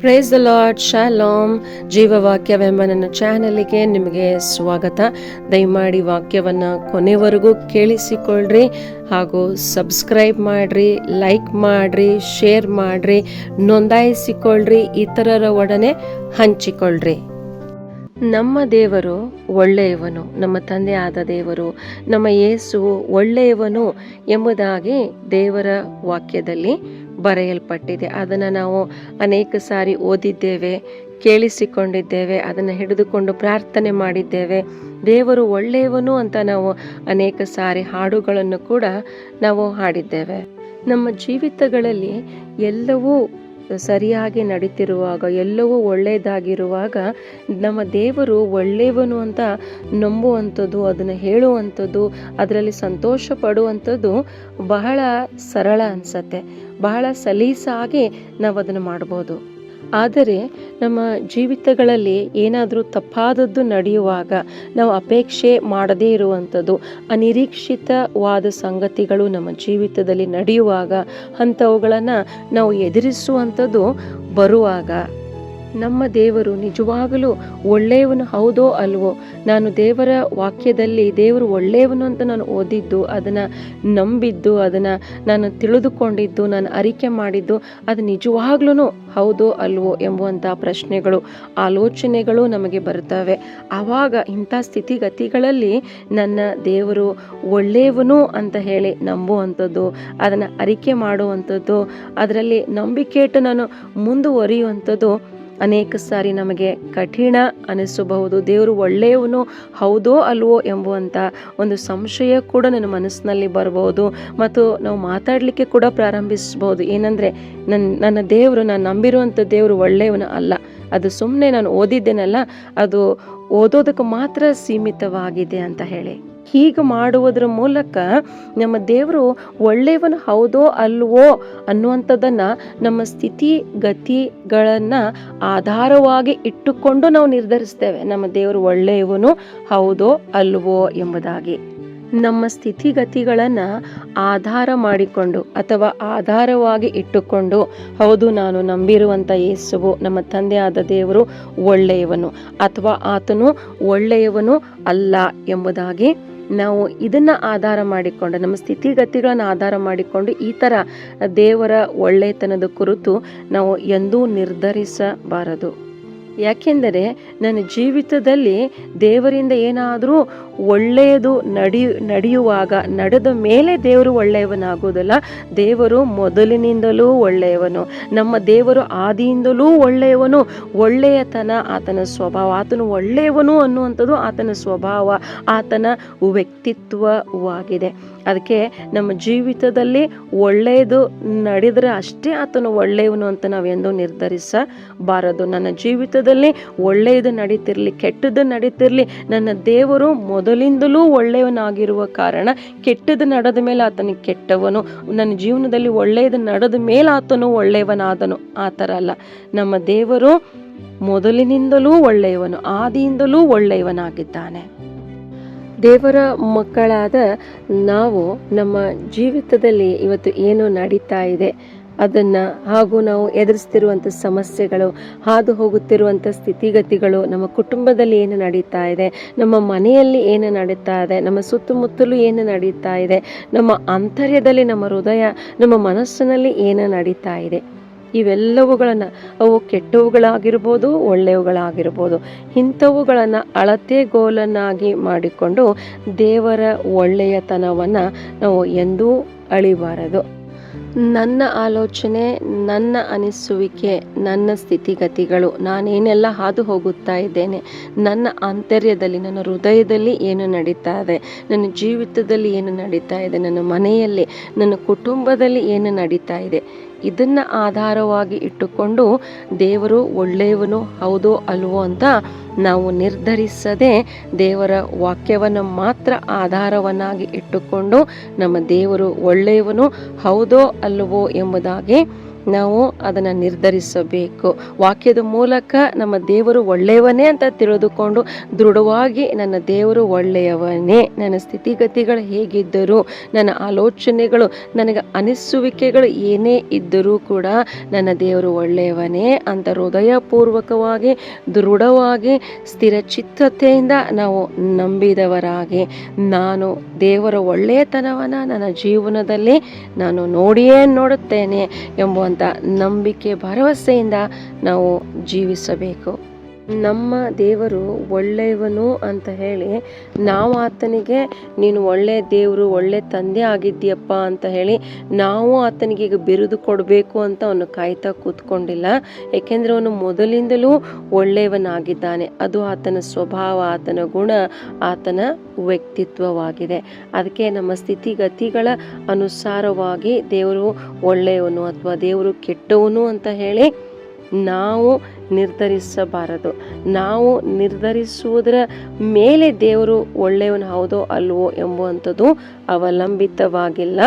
Price the Lord shalom ಜೀವವಾಕ್ಯವೆಂಬ ನನ್ನ ಚಾನಲ್ಗೆ ನಿಮಗೆ ಸ್ವಾಗತ. ದಯಮಾಡಿ ವಾಕ್ಯವನ್ನು ಕೊನೆವರೆಗೂ ಕೇಳಿಸಿಕೊಳ್ಳ್ರಿ ಹಾಗೂ ಸಬ್ಸ್ಕ್ರೈಬ್ ಮಾಡಿರಿ, ಲೈಕ್ ಮಾಡಿರಿ, ಶೇರ್ ಮಾಡಿರಿ, ನೋಂದಾಯಿಸಿಕೊಳ್ಳ್ರಿ, ಇತರರ ಒಡನೆ ಹಂಚಿಕೊಳ್ಳ್ರಿ. ನಮ್ಮ ದೇವರು ಒಳ್ಳೆಯವನು, ನಮ್ಮ ತಂದೆ ಆದ ದೇವರು, ನಮ್ಮ ಯೇಸು ಒಳ್ಳೆಯವನು ಎಂಬುದಾಗಿ ದೇವರ ವಾಕ್ಯದಲ್ಲಿ ಬರೆಯಲ್ಪಟ್ಟಿದೆ. ಅದನ್ನು ನಾವು ಅನೇಕ ಸಾರಿ ಓದಿದ್ದೇವೆ, ಕೇಳಿಸಿಕೊಂಡಿದ್ದೇವೆ, ಅದನ್ನು ಹಿಡಿದುಕೊಂಡು ಪ್ರಾರ್ಥನೆ ಮಾಡಿದ್ದೇವೆ. ದೇವರು ಒಳ್ಳೆಯವನು ಅಂತ ನಾವು ಅನೇಕ ಸಾರಿ ಹಾಡುಗಳನ್ನು ಕೂಡ ನಾವು ಹಾಡಿದ್ದೇವೆ. ನಮ್ಮ ಜೀವಿತಗಳಲ್ಲಿ ಎಲ್ಲವೂ ಸರಿಯಾಗಿ ನಡೀತಿರುವಾಗ, ಎಲ್ಲವೂ ಒಳ್ಳೆಯದಾಗಿರುವಾಗ ನಮ್ಮ ದೇವರು ಒಳ್ಳೆಯವನು ಅಂತ ನಂಬುವಂಥದ್ದು, ಅದನ್ನು ಹೇಳುವಂಥದ್ದು, ಅದರಲ್ಲಿ ಸಂತೋಷ ಪಡುವಂಥದ್ದು ಬಹಳ ಸರಳ ಅನಿಸತ್ತೆ. ಬಹಳ ಸಲೀಸಾಗಿ ನಾವು ಅದನ್ನು ಮಾಡ್ಬೋದು. ಆದರೆ ನಮ್ಮ ಜೀವಿತಗಳಲ್ಲಿ ಏನಾದರೂ ತಪ್ಪಾದದ್ದು ನಡೆಯುವಾಗ ನಾವು ಅಪೇಕ್ಷೆ ಮಾಡದೇ ಇರುವಂಥದ್ದು, ಅನಿರೀಕ್ಷಿತವಾದ ಸಂಗತಿಗಳು ನಮ್ಮ ಜೀವಿತದಲ್ಲಿ ನಡೆಯುವಾಗ ಅಂಥವುಗಳನ್ನು ನಾವು ಎದುರಿಸುವಂಥದ್ದು ಬರುವಾಗ ನಮ್ಮ ದೇವರು ನಿಜವಾಗಲೂ ಒಳ್ಳೆಯವನು ಹೌದೋ ಅಲ್ವೋ? ನಾನು ದೇವರ ವಾಕ್ಯದಲ್ಲಿ ದೇವರು ಒಳ್ಳೆಯವನು ಅಂತ ನಾನು ಓದಿದ್ದು, ಅದನ್ನು ನಂಬಿದ್ದು, ಅದನ್ನು ನಾನು ತಿಳಿದುಕೊಂಡಿದ್ದು, ನಾನು ಅರಿಕೆ ಮಾಡಿದ್ದು, ಅದು ನಿಜವಾಗ್ಲೂ ಹೌದೋ ಅಲ್ವೋ ಎಂಬುವಂಥ ಪ್ರಶ್ನೆಗಳು, ಆಲೋಚನೆಗಳು ನಮಗೆ ಬರ್ತವೆ ಆವಾಗ ಇಂಥ ಸ್ಥಿತಿಗತಿಗಳಲ್ಲಿ ನನ್ನ ದೇವರು ಒಳ್ಳೆಯವನು ಅಂತ ಹೇಳಿ ನಂಬುವಂಥದ್ದು, ಅದನ್ನು ಅರಿಕೆ ಮಾಡುವಂಥದ್ದು, ಅದರಲ್ಲಿ ನಂಬಿಕೆಟ್ಟು ನಾನು ಮುಂದುವರಿಯುವಂಥದ್ದು ಅನೇಕ ಸಾರಿ ನಮಗೆ ಕಠಿಣ ಅನಿಸಬಹುದು. ದೇವರು ಒಳ್ಳೆಯವನು ಹೌದೋ ಅಲ್ವೋ ಎಂಬುವಂಥ ಒಂದು ಸಂಶಯ ಕೂಡ ನನ್ನ ಮನಸ್ಸಿನಲ್ಲಿ ಬರಬಹುದು. ಮತ್ತು ನಾವು ಮಾತಾಡಲಿಕ್ಕೆ ಕೂಡ ಪ್ರಾರಂಭಿಸಬಹುದು. ಏನಂದರೆ ನನ್ನ ನನ್ನ ದೇವರು, ನಾನು ನಂಬಿರುವಂಥ ದೇವರು ಒಳ್ಳೆಯವನು ಅಲ್ಲ. ಅದು ಸುಮ್ಮನೆ ನಾನು ಓದಿದ್ದೇನಲ್ಲ, ಅದು ಓದೋದಕ್ಕೆ ಮಾತ್ರ ಸೀಮಿತವಾಗಿದೆ ಅಂತ ಹೇಳಿ. ಹೀಗೆ ಮಾಡುವುದರ ಮೂಲಕ ನಮ್ಮ ದೇವರು ಒಳ್ಳೆಯವನು ಹೌದೋ ಅಲ್ವೋ ಅನ್ನುವಂಥದ್ದನ್ನ ನಮ್ಮ ಸ್ಥಿತಿ ಗತಿಗಳನ್ನ ಆಧಾರವಾಗಿ ಇಟ್ಟುಕೊಂಡು ನಾವು ನಿರ್ಧರಿಸ್ತೇವೆ. ನಮ್ಮ ದೇವರು ಒಳ್ಳೆಯವನು ಹೌದೋ ಅಲ್ವೋ ಎಂಬುದಾಗಿ. ನಮ್ಮ ಸ್ಥಿತಿಗತಿಗಳನ್ನು ಆಧಾರ ಮಾಡಿಕೊಂಡು ಅಥವಾ ಆಧಾರವಾಗಿ ಇಟ್ಟುಕೊಂಡು, ಹೌದು ನಾನು ನಂಬಿರುವಂಥ ಯೇಸುವು ನಮ್ಮ ತಂದೆಯಾದ ದೇವರು ಒಳ್ಳೆಯವನು ಅಥವಾ ಆತನು ಒಳ್ಳೆಯವನು ಅಲ್ಲ ಎಂಬುದಾಗಿ ನಾವು ಇದನ್ನ ಆಧಾರ ಮಾಡಿಕೊಂಡು, ನಮ್ಮ ಸ್ಥಿತಿಗತಿಗಳನ್ನು ಆಧಾರ ಮಾಡಿಕೊಂಡು ಈ ಥರ ದೇವರ ಒಳ್ಳೆತನದ ಕುರಿತು ನಾವು ಎಂದೂ ನಿರ್ಧರಿಸಬಾರದು. ಯಾಕೆಂದರೆ ನನ್ನ ಜೀವಿತದಲ್ಲಿ ದೇವರಿಂದ ಏನಾದರೂ ಒಳ್ಳೆಯದು ನಡಿ ನಡೆಯುವಾಗ, ನಡೆದ ಮೇಲೆ ದೇವರು ಒಳ್ಳೆಯವನಾಗುವುದಲ್ಲ ದೇವರು ಮೊದಲಿನಿಂದಲೂ ಒಳ್ಳೆಯವನು. ನಮ್ಮ ದೇವರು ಆದಿಯಿಂದಲೂ ಒಳ್ಳೆಯವನು, ಒಳ್ಳೆಯತನ ಆತನ ಸ್ವಭಾವ, ಆತನು ಒಳ್ಳೆಯವನು ಅನ್ನುವಂಥದ್ದು ಆತನ ಸ್ವಭಾವ, ಆತನ ವ್ಯಕ್ತಿತ್ವವಾಗಿದೆ. ಅದಕ್ಕೆ ನಮ್ಮ ಜೀವಿತದಲ್ಲಿ ಒಳ್ಳೆಯದು ನಡೆದರೆ ಅಷ್ಟೇ ಆತನು ಒಳ್ಳೆಯವನು ಅಂತ ನಾವೆಂದು ನಿರ್ಧರಿಸಬಾರದು. ನನ್ನ ಜೀವಿತದಲ್ಲಿ ಒಳ್ಳೆಯದು ನಡೀತಿರಲಿ, ಕೆಟ್ಟದ್ದು ನಡೀತಿರಲಿ, ನನ್ನ ದೇವರು ಮೊದಲಿಂದಲೂ ಒಳ್ಳೆಯವನಾಗಿರುವ ಕಾರಣ ಕೆಟ್ಟದ್ದು ನಡೆದ ಮೇಲೆ ಆತನಿಗೆ ಕೆಟ್ಟವನು. ನನ್ನ ಜೀವನದಲ್ಲಿ ಒಳ್ಳೆಯದು ನಡೆದ ಮೇಲೆ ಆತನು ಒಳ್ಳೆಯವನಾದನು. ಆ ಥರ ಅಲ್ಲ. ನಮ್ಮ ದೇವರು ಮೊದಲಿನಿಂದಲೂ ಒಳ್ಳೆಯವನು, ಆದಿಯಿಂದಲೂ ಒಳ್ಳೆಯವನಾಗಿದ್ದಾನೆ. ದೇವರ ಮಕ್ಕಳಾದ ನಾವು ನಮ್ಮ ಜೀವಿತದಲ್ಲಿ ಇವತ್ತು ಏನು ನಡೀತಾ ಇದೆ? ಅದನ್ನು ಹಾಗೂ ನಾವು ಎದುರಿಸ್ತಿರುವಂಥ ಸಮಸ್ಯೆಗಳು, ಹಾದು ಹೋಗುತ್ತಿರುವಂಥ ಸ್ಥಿತಿಗತಿಗಳು ನಮ್ಮ ಕುಟುಂಬದಲ್ಲಿ ಏನು ನಡೀತಾ ಇದೆ, ನಮ್ಮ ಮನೆಯಲ್ಲಿ ಏನು ನಡೀತಾ ಇದೆ, ನಮ್ಮ ಸುತ್ತಮುತ್ತಲೂ ಏನು ನಡೀತಾ ಇದೆ, ನಮ್ಮ ಆಂತರ್ಯದಲ್ಲಿ ನಮ್ಮ ಹೃದಯ, ನಮ್ಮ ಮನಸ್ಸಿನಲ್ಲಿ ಏನು ನಡೀತಾ ಇದೆ. ಇವೆಲ್ಲವುಗಳನ್ನು ಅವು ಕೆಟ್ಟವುಗಳಾಗಿರ್ಬೋದು, ಒಳ್ಳೆಯವುಗಳಾಗಿರ್ಬೋದು. ಇಂಥವುಗಳನ್ನು ಅಳತೆಗೋಲನ್ನಾಗಿ ಮಾಡಿಕೊಂಡು ದೇವರ ಒಳ್ಳೆಯತನವನ್ನು ನಾವು ಎಂದೂ ಅಳಿಬಾರದು. ನನ್ನ ಆಲೋಚನೆ, ನನ್ನ ಅನಿಸುವಿಕೆ, ನನ್ನ ಸ್ಥಿತಿಗತಿಗಳು, ನಾನೇನೆಲ್ಲ ಹಾದು ಹೋಗುತ್ತಾ ಇದ್ದೇನೆ, ನನ್ನ ಆಂತರ್ಯದಲ್ಲಿ, ನನ್ನ ಹೃದಯದಲ್ಲಿ ಏನು ನಡೀತಾ ಇದೆ, ನನ್ನ ಜೀವಿತದಲ್ಲಿ ಏನು ನಡೀತಾ ಇದೆ, ನನ್ನ ಮನೆಯಲ್ಲಿ, ನನ್ನ ಕುಟುಂಬದಲ್ಲಿ ಏನು ನಡೀತಾ ಇದೆ ಇದನ್ನು ಆಧಾರವಾಗಿ ಇಟ್ಟುಕೊಂಡು ದೇವರು ಒಳ್ಳೆಯವನು ಹೌದೋ ಅಲ್ವೋ ಅಂತ ನಾವು ನಿರ್ಧರಿಸದೆ ದೇವರ ವಾಕ್ಯವನ್ನು ಮಾತ್ರ ಆಧಾರವನ್ನಾಗಿ ಇಟ್ಟುಕೊಂಡು ನಮ್ಮ ದೇವರು ಒಳ್ಳೆಯವನು ಹೌದೋ ಅಲ್ವೋ ಎಂಬುದಾಗಿ ನಾವು ಅದನ್ನು ನಿರ್ಧರಿಸಬೇಕು. ವಾಕ್ಯದ ಮೂಲಕ ನಮ್ಮ ದೇವರು ಒಳ್ಳೆಯವನೇ ಅಂತ ತಿಳಿದುಕೊಂಡು ದೃಢವಾಗಿ ನನ್ನ ದೇವರು ಒಳ್ಳೆಯವನೇ, ನನ್ನ ಸ್ಥಿತಿಗತಿಗಳು ಹೇಗಿದ್ದರೂ, ನನ್ನ ಆಲೋಚನೆಗಳು, ನನಗೆ ಅನಿಸುವಿಕೆಗಳು ಏನೇ ಇದ್ದರೂ ಕೂಡ ನನ್ನ ದೇವರು ಒಳ್ಳೆಯವನೇ ಅಂತ ಹೃದಯಪೂರ್ವಕವಾಗಿ, ದೃಢವಾಗಿ, ಸ್ಥಿರ ಚಿತ್ತತೆಯಿಂದ ನಾವು ನಂಬಿದವರಾಗಿ, ನಾನು ದೇವರ ಒಳ್ಳೆಯತನವನ್ನು ನನ್ನ ಜೀವನದಲ್ಲಿ ನಾನು ನೋಡಿಯೇ ನೋಡುತ್ತೇನೆ ಎಂಬುವಂಥ ನಂಬಿಕೆ ಭರವಸೆಯಿಂದ ನಾವು ಜೀವಿಸಬೇಕು. ನಮ್ಮ ದೇವರು ಒಳ್ಳೆಯವನು ಅಂತ ಹೇಳಿ ನಾವು ಆತನಿಗೆ, ನೀನು ಒಳ್ಳೆಯ ದೇವರು, ಒಳ್ಳೆ ತಂದೆ ಆಗಿದ್ದೀಯಪ್ಪ ಅಂತ ಹೇಳಿ ನಾವು ಆತನಿಗೆ ಈಗ ಬಿರುದು ಕೊಡಬೇಕು ಅಂತ ಅವನು ಕಾಯ್ತಾ ಕೂತ್ಕೊಂಡಿಲ್ಲ. ಏಕೆಂದರೆ ಅವನು ಮೊದಲಿಂದಲೂ ಒಳ್ಳೆಯವನಾಗಿದ್ದಾನೆ. ಅದು ಆತನ ಸ್ವಭಾವ, ಆತನ ಗುಣ, ಆತನ ವ್ಯಕ್ತಿತ್ವವಾಗಿದೆ. ಅದಕ್ಕೆ ನಮ್ಮ ಸ್ಥಿತಿಗತಿಗಳ ಅನುಸಾರವಾಗಿ ದೇವರು ಒಳ್ಳೆಯವನು ಅಥವಾ ದೇವರು ಕೆಟ್ಟವನು ಅಂತ ಹೇಳಿ ನಾವು ನಿರ್ಧರಿಸಬಾರದು. ನಾವು ನಿರ್ಧರಿಸುವುದರ ಮೇಲೆ ದೇವರು ಒಳ್ಳೆಯವನು ಹೌದೋ ಅಲ್ವೋ ಎಂಬುವಂಥದ್ದು ಅವಲಂಬಿತವಾಗಿಲ್ಲ.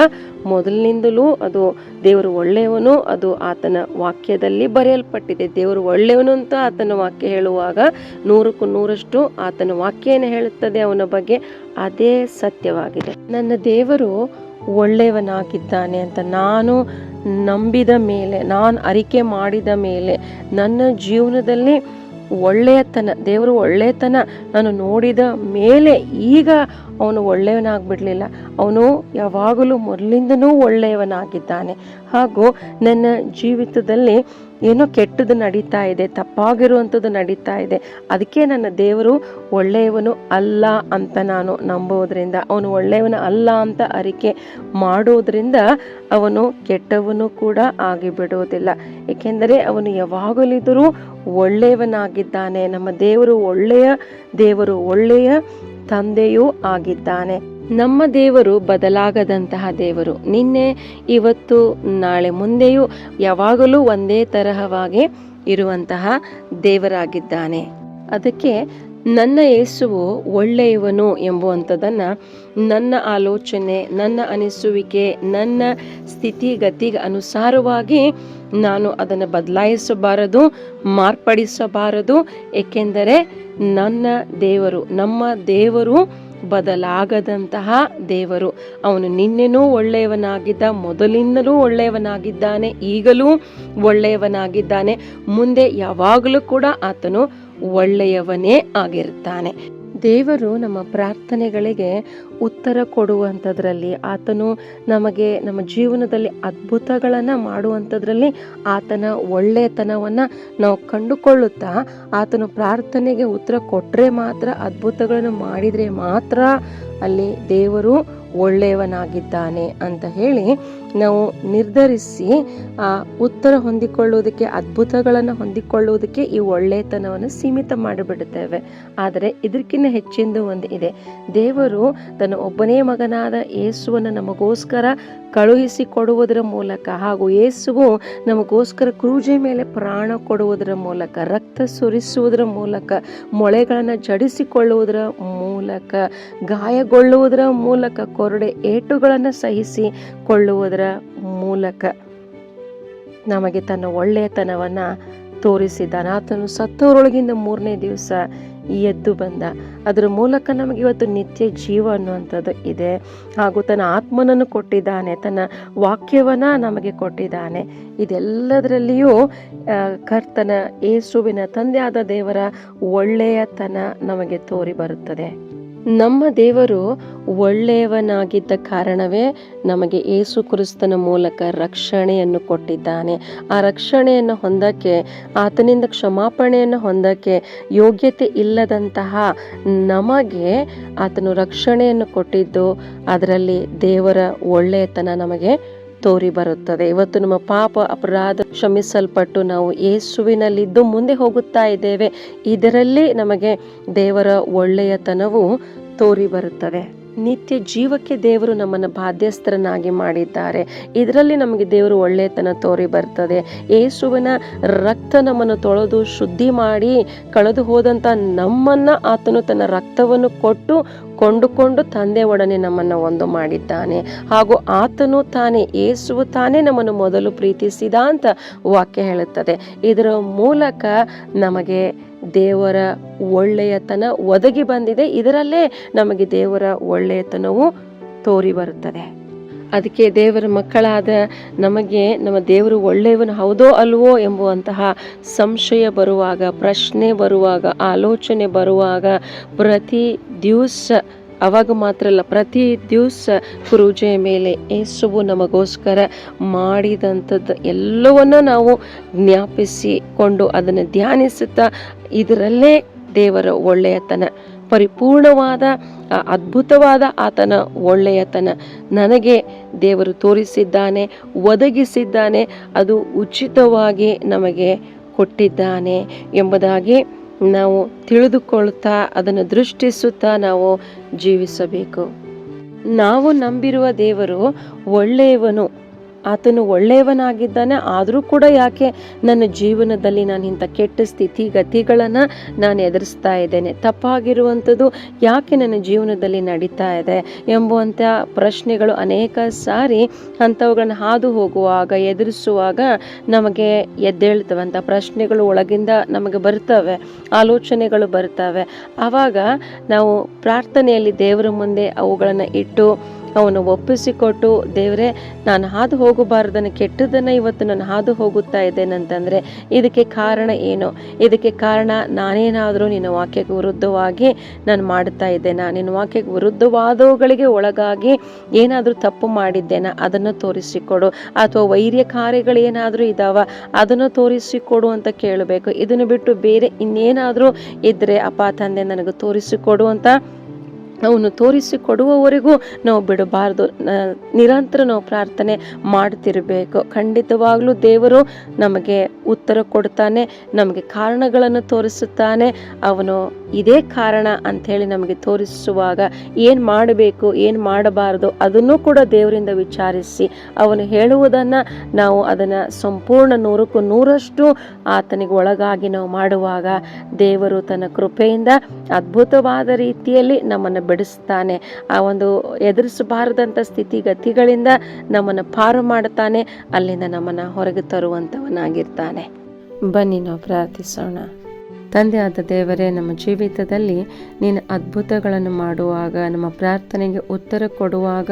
ಮೊದಲಿನಿಂದಲೂ ಅದು ದೇವರು ಒಳ್ಳೆಯವನು, ಅದು ಆತನ ವಾಕ್ಯದಲ್ಲಿ ಬರೆಯಲ್ಪಟ್ಟಿದೆ. ದೇವರು ಒಳ್ಳೆಯವನು ಅಂತ ಆತನ ವಾಕ್ಯ ಹೇಳುವಾಗ ನೂರಕ್ಕೂ ನೂರಷ್ಟು ಆತನ ವಾಕ್ಯ ಹೇಳುತ್ತದೆ ಅವನ ಬಗ್ಗೆ. ಅದೇ ಸತ್ಯವಾಗಿದೆ. ನನ್ನ ದೇವರು ಒಳ್ಳೆಯವನಾಗಿದ್ದಾನೆ ಅಂತ ನಾನು ನಂಬಿದ ಮೇಲೆ, ನಾನು ಅರಿಕೆ ಮಾಡಿದ ಮೇಲೆ, ನನ್ನ ಜೀವನದಲ್ಲಿ ಒಳ್ಳೆಯತನ, ದೇವರು ಒಳ್ಳೆಯತನ ನಾನು ನೋಡಿದ ಮೇಲೆ ಈಗ ಅವನು ಒಳ್ಳೆಯವನಾಗ್ಬಿಡ್ಲಿಲ್ಲ. ಅವನು ಯಾವಾಗಲೂ ಮೊದಲಿಂದನೂ ಒಳ್ಳೆಯವನಾಗಿದ್ದಾನೆ. ಹಾಗೂ ನನ್ನ ಜೀವಿತದಲ್ಲಿ ಏನೋ ಕೆಟ್ಟದ್ದು ನಡೀತಾ ಇದೆ, ತಪ್ಪಾಗಿರುವಂಥದ್ದು ನಡೀತಾ ಇದೆ. ಅದಕ್ಕೆ ನನ್ನ ದೇವರು ಒಳ್ಳೆಯವನು ಅಲ್ಲ ಅಂತ ನಾನು ನಂಬೋದ್ರಿಂದ ಅವನು ಒಳ್ಳೆಯವನು ಅಲ್ಲ ಅಂತ ಅರಿಕೆ ಮಾಡೋದ್ರಿಂದ ಅವನು ಕೆಟ್ಟವನು ಕೂಡ ಆಗಿಬಿಡುವುದಿಲ್ಲ. ಏಕೆಂದರೆ ಅವನು ಯಾವಾಗಲಿದ್ದರೂ ಒಳ್ಳೆಯವನಾಗಿದ್ದಾನೆ. ನಮ್ಮ ದೇವರು ಒಳ್ಳೆಯ ದೇವರು, ಒಳ್ಳೆಯ ತಂದೆಯೂ ಆಗಿದ್ದಾನೆ. ನಮ್ಮ ದೇವರು ಬದಲಾಗದಂತಹ ದೇವರು. ನಿನ್ನೆ, ಇವತ್ತು, ನಾಳೆ ಮುಂದೆಯೂ ಯಾವಾಗಲೂ ಒಂದೇ ತರಹವಾಗಿ ಇರುವಂತಹ ದೇವರಾಗಿದ್ದಾನೆ. ಅದಕ್ಕೆ ನನ್ನ ಯೇಸುವು ಒಳ್ಳೆಯವನು ಎಂಬುವಂಥದ್ದನ್ನು ನನ್ನ ಆಲೋಚನೆ, ನನ್ನ ಅನಿಸುವಿಕೆ, ನನ್ನ ಸ್ಥಿತಿಗತಿಗೆ ಅನುಸಾರವಾಗಿ ನಾನು ಅದನ್ನು ಬದಲಾಯಿಸಬಾರದು, ಮಾರ್ಪಡಿಸಬಾರದು. ಏಕೆಂದರೆ ನನ್ನ ದೇವರು, ನಮ್ಮ ದೇವರು ಬದಲಾಗದಂತಹ ದೇವರು. ಅವನು ನಿನ್ನೆನೂ ಒಳ್ಳೆಯವನಾಗಿದ್ದ, ಮೊದಲಿಂದಲೂ ಒಳ್ಳೆಯವನಾಗಿದ್ದಾನೆ, ಈಗಲೂ ಒಳ್ಳೆಯವನಾಗಿದ್ದಾನೆ. ಮುಂದೆ ಯಾವಾಗಲೂ ಕೂಡ ಆತನು ಒಳ್ಳೆಯವನೇ ಆಗಿರುತ್ತಾನೆ ದೇವರು ನಮ್ಮ ಪ್ರಾರ್ಥನೆಗಳಿಗೆ ಉತ್ತರ ಕೊಡುವಂಥದ್ರಲ್ಲಿ, ಆತನು ನಮಗೆ ನಮ್ಮ ಜೀವನದಲ್ಲಿ ಅದ್ಭುತಗಳನ್ನು ಮಾಡುವಂಥದ್ರಲ್ಲಿ ಆತನ ಒಳ್ಳೆಯತನವನ್ನು ನಾವು ಕಂಡುಕೊಳ್ಳುತ್ತಾ, ಆತನು ಪ್ರಾರ್ಥನೆಗೆ ಉತ್ತರ ಕೊಟ್ಟರೆ ಮಾತ್ರ ಅದ್ಭುತಗಳನ್ನು ಮಾಡಿದರೆ ಮಾತ್ರ ಅಲ್ಲಿ ದೇವರು ಒಳ್ಳೆಯವನಾಗಿದ್ದಾನೆ ಅಂತ ಹೇಳಿ ನಾವು ನಿರ್ಧರಿಸಿ, ಆ, ಉತ್ತರ ಹೊಂದಿಕೊಳ್ಳುವುದಕ್ಕೆ, ಅದ್ಭುತಗಳನ್ನು ಹೊಂದಿಕೊಳ್ಳುವುದಕ್ಕೆ ಈ ಒಳ್ಳೆಯತನವನ್ನು ಸೀಮಿತ ಮಾಡಿಬಿಡುತ್ತೇವೆ. ಆದರೆ ಇದಕ್ಕಿಂತ ಹೆಚ್ಚಿಂದು ಒಂದು ಇದೆ. ದೇವರು ತನ್ನ ಒಬ್ಬನೇ ಮಗನಾದ ಯೇಸುವನ್ನು ನಮಗೋಸ್ಕರ ಕಳುಹಿಸಿ ಕೊಡುವುದರ ಮೂಲಕ ಹಾಗೂ ಯೇಸುವು ನಮಗೋಸ್ಕರ ಕ್ರೂಜೆ ಮೇಲೆ ಪ್ರಾಣ ಕೊಡುವುದರ ಮೂಲಕ, ರಕ್ತ ಸುರಿಸುವುದರ ಮೂಲಕ, ಮೊಳೆಗಳನ್ನು ಜಡಿಸಿಕೊಳ್ಳುವುದರ ಮೂಲಕ, ಗಾಯಗೊಳ್ಳುವುದರ ಮೂಲಕ, ಕೊರಡೆ ಏಟುಗಳನ್ನು ಸಹಿಸಿಕೊಳ್ಳುವುದರ ಮೂಲಕ ನಮಗೆ ತನ್ನ ಒಳ್ಳೆಯತನವನ್ನು ತೋರಿಸಿದ್ದಾನೆ. ಆತನು ಸತ್ತವರೊಳಗಿಂದ ಮೂರನೇ ದಿವಸ ಎದ್ದು ಬಂದ. ಅದರ ಮೂಲಕ ನಮಗೆ ಇವತ್ತು ನಿತ್ಯ ಜೀವ ಅನ್ನುವಂಥದ್ದು ಇದೆ. ಹಾಗೂ ತನ್ನ ಆತ್ಮನನ್ನು ಕೊಟ್ಟಿದ್ದಾನೆ. ತನ್ನ ವಾಕ್ಯವನ್ನು ನಮಗೆ ಕೊಟ್ಟಿದ್ದಾನೆ. ಇದೆಲ್ಲದರಲ್ಲಿಯೂ ಕರ್ತನ ಏಸುವಿನ ತಂದೆಯಾದ ದೇವರ ಒಳ್ಳೆಯತನ ನಮಗೆ ತೋರಿ ಬರುತ್ತದೆ ನಮ್ಮ ದೇವರು ಒಳ್ಳೆಯವನಾಗಿದ್ದ ಕಾರಣವೇ ನಮಗೆ ಏಸು ಕ್ರಿಸ್ತನ ಮೂಲಕ ರಕ್ಷಣೆಯನ್ನು ಕೊಟ್ಟಿದ್ದಾನೆ. ಆ ರಕ್ಷಣೆಯನ್ನು ಹೊಂದಕ್ಕೆ, ಆತನಿಂದ ಕ್ಷಮಾಪಣೆಯನ್ನು ಹೊಂದಕ್ಕೆ ಯೋಗ್ಯತೆ ಇಲ್ಲದಂತಹ ನಮಗೆ ಆತನು ರಕ್ಷಣೆಯನ್ನು ಕೊಟ್ಟಿದ್ದು, ಅದರಲ್ಲಿ ದೇವರ ಒಳ್ಳೆಯತನ ನಮಗೆ ತೋರಿ ಬರುತ್ತದೆ. ಇವತ್ತು ನಮ್ಮ ಪಾಪ ಅಪರಾಧ ಕ್ಷಮಿಸಲ್ಪಟ್ಟು ನಾವು ಯೇಸುವಿನಲ್ಲಿದ್ದು ಮುಂದೆ ಹೋಗುತ್ತಾ ಇದ್ದೇವೆ. ಇದರಲ್ಲಿ ನಮಗೆ ದೇವರ ಒಳ್ಳೆಯತನವು ತೋರಿ ಬರುತ್ತದೆ. ನಿತ್ಯ ಜೀವಕ್ಕೆ ದೇವರು ನಮ್ಮನ್ನು ಬಾಧ್ಯಸ್ಥರನ್ನಾಗಿ ಮಾಡಿದ್ದಾರೆ. ಇದರಲ್ಲಿ ನಮಗೆ ದೇವರು ಒಳ್ಳೆಯತನ ತೋರಿ ಬರ್ತದೆ. ಯೇಸುವಿನ ರಕ್ತ ನಮ್ಮನ್ನು ತೊಳೆದು ಶುದ್ಧಿ ಮಾಡಿ ಕಳೆದು ಹೋದಂಥ ನಮ್ಮನ್ನು ಆತನು ತನ್ನ ರಕ್ತವನ್ನು ಕೊಟ್ಟು ಕೊಂಡುಕೊಂಡು ತಂದೆ ಒಡನೆ ನಮ್ಮನ್ನು ಒಂದು ಮಾಡಿದ್ದಾನೆ. ಹಾಗೂ ಆತನು ತಾನೇ ಏಸುವು ತಾನೇ ನಮ್ಮನ್ನು ಮೊದಲು ಪ್ರೀತಿಸಿದ ಅಂತ ವಾಕ್ಯ ಹೇಳುತ್ತದೆ. ಇದರ ಮೂಲಕ ನಮಗೆ ದೇವರ ಒಳ್ಳೆಯತನ ಒದಗಿ ಬಂದಿದೆ. ಇದರಲ್ಲೇ ನಮಗೆ ದೇವರ ಒಳ್ಳೆಯತನವು ತೋರಿ ಬರುತ್ತದೆ. ಅದಕ್ಕೆ ದೇವರ ಮಕ್ಕಳಾದ ನಮಗೆ ನಮ್ಮ ದೇವರು ಒಳ್ಳೆಯವನು ಹೌದೋ ಅಲ್ವೋ ಎಂಬುವಂತಹ ಸಂಶಯ ಬರುವಾಗ, ಪ್ರಶ್ನೆ ಬರುವಾಗ, ಆಲೋಚನೆ ಬರುವಾಗ ಪ್ರತಿ ದಿವಸ ಅವಾಗ ಮಾತ್ರ ಅಲ್ಲ, ಪ್ರತಿ ದಿವಸ ಕುರುಜೆಯ ಮೇಲೆ ಯೇಸುವು ನಮಗೋಸ್ಕರ ಮಾಡಿದಂಥದ್ದು ಎಲ್ಲವನ್ನು ನಾವು ಜ್ಞಾಪಿಸಿಕೊಂಡು ಅದನ್ನು ಧ್ಯಾನಿಸುತ್ತಾ ಇದರಲ್ಲೇ ದೇವರ ಒಳ್ಳೆಯತನ, ಪರಿಪೂರ್ಣವಾದ ಅದ್ಭುತವಾದ ಆತನ ಒಳ್ಳೆಯತನ ನನಗೆ ದೇವರು ತೋರಿಸಿದ್ದಾನೆ, ಒದಗಿಸಿದ್ದಾನೆ, ಅದು ಉಚಿತವಾಗಿ ನಮಗೆ ಕೊಟ್ಟಿದ್ದಾನೆ ಎಂಬುದಾಗಿ ನಾವು ತಿಳಿದುಕೊಳ್ತಾ ಅದನ್ನು ದೃಷ್ಟಿಸುತ್ತಾ ನಾವು ಜೀವಿಸಬೇಕು. ನಾವು ನಂಬಿರುವ ದೇವರು ಒಳ್ಳೆಯವನು. ಆತನು ಒಳ್ಳೆಯವನಾಗಿದ್ದಾನೆ, ಆದರೂ ಕೂಡ ಯಾಕೆ ನನ್ನ ಜೀವನದಲ್ಲಿ ನಾನು ಇಂಥ ಕೆಟ್ಟ ಸ್ಥಿತಿ ಗತಿಗಳನ್ನು ನಾನು ಎದುರಿಸ್ತಾ ಇದ್ದೇನೆ? ತಪ್ಪಾಗಿರುವಂಥದ್ದು ಯಾಕೆ ನನ್ನ ಜೀವನದಲ್ಲಿ ನಡೀತಾ ಇದೆ ಎಂಬುವಂಥ ಪ್ರಶ್ನೆಗಳು ಅನೇಕ ಸಾರಿ ಅಂಥವುಗಳನ್ನು ಹಾದು ಹೋಗುವಾಗ, ಎದುರಿಸುವಾಗ ನಮಗೆ ಎದ್ದೇಳ್ತವೆ ಪ್ರಶ್ನೆಗಳು ಒಳಗಿಂದ ನಮಗೆ ಬರ್ತವೆ, ಆಲೋಚನೆಗಳು ಬರ್ತವೆ. ಆವಾಗ ನಾವು ಪ್ರಾರ್ಥನೆಯಲ್ಲಿ ದೇವರ ಮುಂದೆ ಅವುಗಳನ್ನು ಇಟ್ಟು ಅವನು ಒಪ್ಪಿಸಿಕೊಟ್ಟು, ದೇವರೇ, ನಾನು ಹಾದು ಹೋಗಬಾರ್ದನ್ನು ಕೆಟ್ಟದನ್ನು ಇವತ್ತು ನಾನು ಹಾದು ಹೋಗುತ್ತಾ ಇದ್ದೇನಂತಂದರೆ ಇದಕ್ಕೆ ಕಾರಣ ಏನು? ಇದಕ್ಕೆ ಕಾರಣ ನಾನೇನಾದರೂ ನಿನ್ನ ವಾಕ್ಯಕ್ಕೆ ವಿರುದ್ಧವಾಗಿ ನಾನು ಮಾಡುತ್ತಾ ಇದ್ದೇನಾ? ನಿನ್ನ ವಾಕ್ಯಕ್ಕೆ ವಿರುದ್ಧವಾದವುಗಳಿಗೆ ಒಳಗಾಗಿ ಏನಾದರೂ ತಪ್ಪು ಮಾಡಿದ್ದೇನಾ? ಅದನ್ನು ತೋರಿಸಿಕೊಡು. ಅಥವಾ ವೈರ್ಯ ಕಾರ್ಯಗಳು ಏನಾದರೂ ಇದ್ದಾವ ಅದನ್ನು ತೋರಿಸಿಕೊಡು ಅಂತ ಕೇಳಬೇಕು. ಇದನ್ನು ಬಿಟ್ಟು ಬೇರೆ ಇನ್ನೇನಾದರೂ ಇದ್ದರೆ ಅಪ್ಪ, ತಂದೆ, ನನಗೆ ತೋರಿಸಿಕೊಡು ಅಂತ ಅವನು ತೋರಿಸಿಕೊಡುವವರೆಗೂ ನಾವು ಬಿಡಬಾರ್ದು. ನಿರಂತರ ನಾವು ಪ್ರಾರ್ಥನೆ ಮಾಡ್ತಿರಬೇಕು. ಖಂಡಿತವಾಗ್ಲೂ ದೇವರು ನಮಗೆ ಉತ್ತರ ಕೊಡ್ತಾನೆ, ನಮಗೆ ಕಾರಣಗಳನ್ನು ತೋರಿಸುತ್ತಾನೆ. ಅವನು ಇದೇ ಕಾರಣ ಅಂಥೇಳಿ ನಮಗೆ ತೋರಿಸುವಾಗ ಏನು ಮಾಡಬೇಕು, ಏನು ಮಾಡಬಾರದು ಅದನ್ನು ಕೂಡ ದೇವರಿಂದ ವಿಚಾರಿಸಿ ಅವನು ಹೇಳುವುದನ್ನು ನಾವು ಅದನ್ನು ಸಂಪೂರ್ಣ ನೂರಕ್ಕೂ ನೂರಷ್ಟು ಆತನಿಗೆ ಒಳಗಾಗಿ ನಾವು ಮಾಡುವಾಗ ದೇವರು ತನ್ನ ಕೃಪೆಯಿಂದ ಅದ್ಭುತವಾದ ರೀತಿಯಲ್ಲಿ ನಮ್ಮನ್ನು ಬಿಡಿಸ್ತಾನೆ. ಆ ಒಂದು ಎದುರಿಸಬಾರದಂಥ ಸ್ಥಿತಿಗತಿಗಳಿಂದ ನಮ್ಮನ್ನು ಪಾರು ಮಾಡುತ್ತಾನೆ, ಅಲ್ಲಿಂದ ನಮ್ಮನ್ನು ಹೊರಗೆ ತರುವಂಥವನಾಗಿರ್ತಾನೆ ಬನ್ನಿ ನಾವು ಪ್ರಾರ್ಥಿಸೋಣ. ತಂದೆ ಆದ ದೇವರೇ, ನಮ್ಮ ಜೀವಿತದಲ್ಲಿ ನೀನು ಅದ್ಭುತಗಳನ್ನು ಮಾಡುವಾಗ, ನಮ್ಮ ಪ್ರಾರ್ಥನೆಗೆ ಉತ್ತರ ಕೊಡುವಾಗ,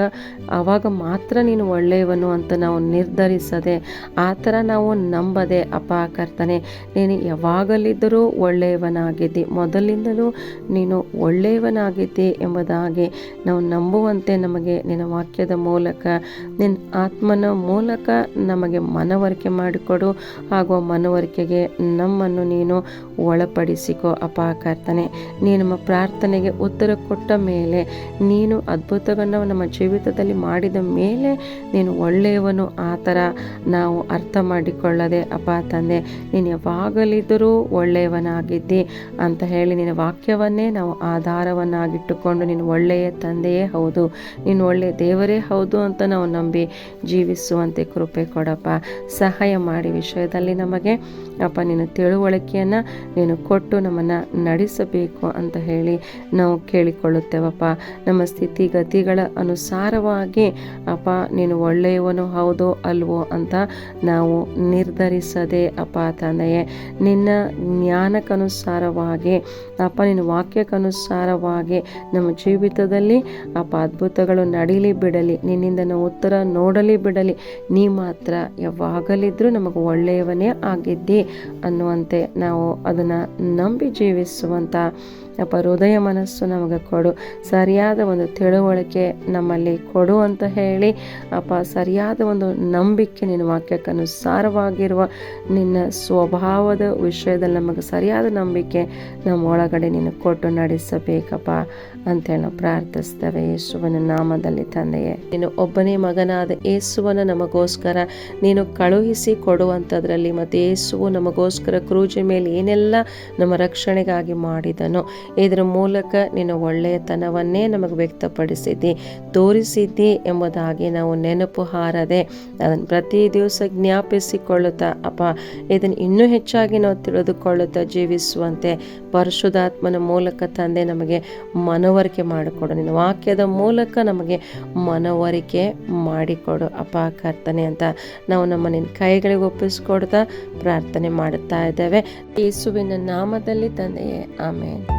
ಆವಾಗ ಮಾತ್ರ ನೀನು ಒಳ್ಳೆಯವನು ಅಂತ ನಾವು ನಿರ್ಧರಿಸದೆ, ಆ ಥರ ನಾವು ನಂಬದೆ, ಅಪ್ಪ ಕರ್ತನೆ, ನೀನು ಯಾವಾಗಲಿದ್ದರೂ ಒಳ್ಳೆಯವನಾಗಿದ್ದಿ, ಮೊದಲಿಂದಲೂ ನೀನು ಒಳ್ಳೆಯವನಾಗಿದ್ದಿ ಎಂಬುದಾಗಿ ನಾವು ನಂಬುವಂತೆ ನಮಗೆ ನಿನ್ನ ವಾಕ್ಯದ ಮೂಲಕ, ನಿನ್ನ ಆತ್ಮನ ಮೂಲಕ ನಮಗೆ ಮನವರಿಕೆ ಮಾಡಿಕೊಡು ಹಾಗೂ ಮನವರಿಕೆಗೆ ನಮ್ಮನ್ನು ನೀನು ಒಳಪಡಿಸಿಕೋ ಅಪ್ಪ, ಕರ್ತನೆ. ನೀನು ನಮ್ಮ ಪ್ರಾರ್ಥನೆಗೆ ಉತ್ತರ ಕೊಟ್ಟ ಮೇಲೆ, ನೀನು ಅದ್ಭುತವನ್ನು ನಮ್ಮ ಜೀವಿತದಲ್ಲಿ ಮಾಡಿದ ಮೇಲೆ ನೀನು ಒಳ್ಳೆಯವನು, ಆ ಥರ ನಾವು ಅರ್ಥ ಮಾಡಿಕೊಳ್ಳದೆ, ಅಪ್ಪ, ತಂದೆ, ನೀನು ಯಾವಾಗಲಿದ್ದರೂ ಒಳ್ಳೆಯವನಾಗಿದ್ದಿ ಅಂತ ಹೇಳಿ ನಿನ್ನ ವಾಕ್ಯವನ್ನೇ ನಾವು ಆಧಾರವನ್ನಾಗಿಟ್ಟುಕೊಂಡು ನೀನು ಒಳ್ಳೆಯ ತಂದೆಯೇ ಹೌದು, ನೀನು ಒಳ್ಳೆಯ ದೇವರೇ ಹೌದು ಅಂತ ನಾವು ನಂಬಿ ಜೀವಿಸುವಂತೆ ಕೃಪೆ ಕೊಡಪ್ಪ. ಸಹಾಯ ಮಾಡಿ ವಿಷಯದಲ್ಲಿ ನಮಗೆ, ಅಪ್ಪ, ನಿನ್ನ ತಿಳುವಳಿಕೆಯನ್ನು ನೀನು ಕೊಟ್ಟು ನಮ್ಮನ್ನು ನಡೆಸಬೇಕು ಅಂತ ಹೇಳಿ ನಾವು ಕೇಳಿಕೊಳ್ಳುತ್ತೇವಪ್ಪ. ನಮ್ಮ ಸ್ಥಿತಿಗತಿಗಳ ಅನುಸಾರವಾಗಿ, ಅಪ್ಪ, ನೀನು ಒಳ್ಳೆಯವನು ಹೌದೋ ಅಲ್ವೋ ಅಂತ ನಾವು ನಿರ್ಧರಿಸದೆ, ಅಪ್ಪ ತಂದೆಯೇ, ನಿನ್ನ ಜ್ಞಾನಕ್ಕನುಸಾರವಾಗಿ, ಅಪ್ಪ, ನಿನ್ನ ವಾಕ್ಯಕ್ಕನುಸಾರವಾಗಿ ನಮ್ಮ ಜೀವಿತದಲ್ಲಿ, ಅಪ್ಪ, ಅದ್ಭುತಗಳು ನಡೀಲಿ ಬಿಡಲಿ ನಿನ್ನಿಂದ ಉತ್ತರ ನೋಡಲಿ ಬಿಡಲಿ, ನೀ ಮಾತ್ರ ಯಾವಾಗಲಿದ್ರೂ ನಮಗೆ ಒಳ್ಳೆಯವನೇ ಆಗಿದ್ದಿ ಅನ್ನುವಂತೆ ನಾವು ಅದನ್ನು ನಂಬಿ ಜೀವಿಸುವಂಥ ಅಪ್ಪ, ಹೃದಯ ಮನಸ್ಸು ನಮಗೆ ಕೊಡು. ಸರಿಯಾದ ಒಂದು ತಿಳುವಳಿಕೆ ನಮ್ಮಲ್ಲಿ ಕೊಡು ಅಂತ ಹೇಳಿ, ಅಪ್ಪ, ಸರಿಯಾದ ಒಂದು ನಂಬಿಕೆ ನಿನ್ನ ವಾಕ್ಯಕ್ಕನುಸಾರವಾಗಿರುವ ನಿನ್ನ ಸ್ವಭಾವದ ವಿಷಯದಲ್ಲಿ ನಮಗೆ ಸರಿಯಾದ ನಂಬಿಕೆ ನಮ್ಮ ಒಳಗಡೆ ನೀನು ಕೊಟ್ಟು ನಡೆಸಬೇಕಪ್ಪ ಅಂತೇಳಿ ನಾವು ಪ್ರಾರ್ಥಿಸ್ತೇವೆ. ಯೇಸುವನ ನಾಮದಲ್ಲಿ ತಂದೆಯೇ, ನೀನು ಒಬ್ಬನೇ ಮಗನಾದ ಯೇಸುವನ ನಮಗೋಸ್ಕರ ನೀನು ಕಳುಹಿಸಿ ಕೊಡುವಂಥದ್ರಲ್ಲಿ ಮತ್ತು ಯೇಸುವು ನಮಗೋಸ್ಕರ ಕ್ರೂಜಿ ಮೇಲೆ ಏನೆಲ್ಲ ನಮ್ಮ ರಕ್ಷಣೆಗಾಗಿ ಮಾಡಿದನೋ ಇದರ ಮೂಲಕ ನಿನ್ನ ಒಳ್ಳೆಯತನವನ್ನೇ ನಮಗೆ ವ್ಯಕ್ತಪಡಿಸಿದ್ದಿ ತೋರಿಸಿದ್ದಿ ಎಂಬುದಾಗಿ ನಾವು ನೆನಪು ಹಾರದೆ ಅದನ್ನು ಪ್ರತಿ ದಿವಸ ಜ್ಞಾಪಿಸಿಕೊಳ್ಳುತ್ತಾ, ಅಪ್ಪ, ಇದನ್ನು ಇನ್ನೂ ಹೆಚ್ಚಾಗಿ ನಾವು ತಿಳಿದುಕೊಳ್ಳುತ್ತಾ ಜೀವಿಸುವಂತೆ ಪರಶುದಾತ್ಮನ ಮೂಲಕ ತಂದೆ ನಮಗೆ ಮನವರಿಕೆ ಮಾಡಿಕೊಡು. ನಿನ್ನ ವಾಕ್ಯದ ಮೂಲಕ ನಮಗೆ ಮನವರಿಕೆ ಮಾಡಿಕೊಡು, ಅಪ್ಪ, ಕರ್ತನೆ ಅಂತ ನಾವು ನಮ್ಮ ನಿನ್ನ ಕೈಗಳಿಗೆ ಒಪ್ಪಿಸಿಕೊಡ್ತಾ ಪ್ರಾರ್ಥನೆ ಮಾಡುತ್ತಾ ಇದ್ದೇವೆ. ಯೇಸುವಿನ ನಾಮದಲ್ಲಿ ತಂದೆಯೇ ಆಮೇಲೆ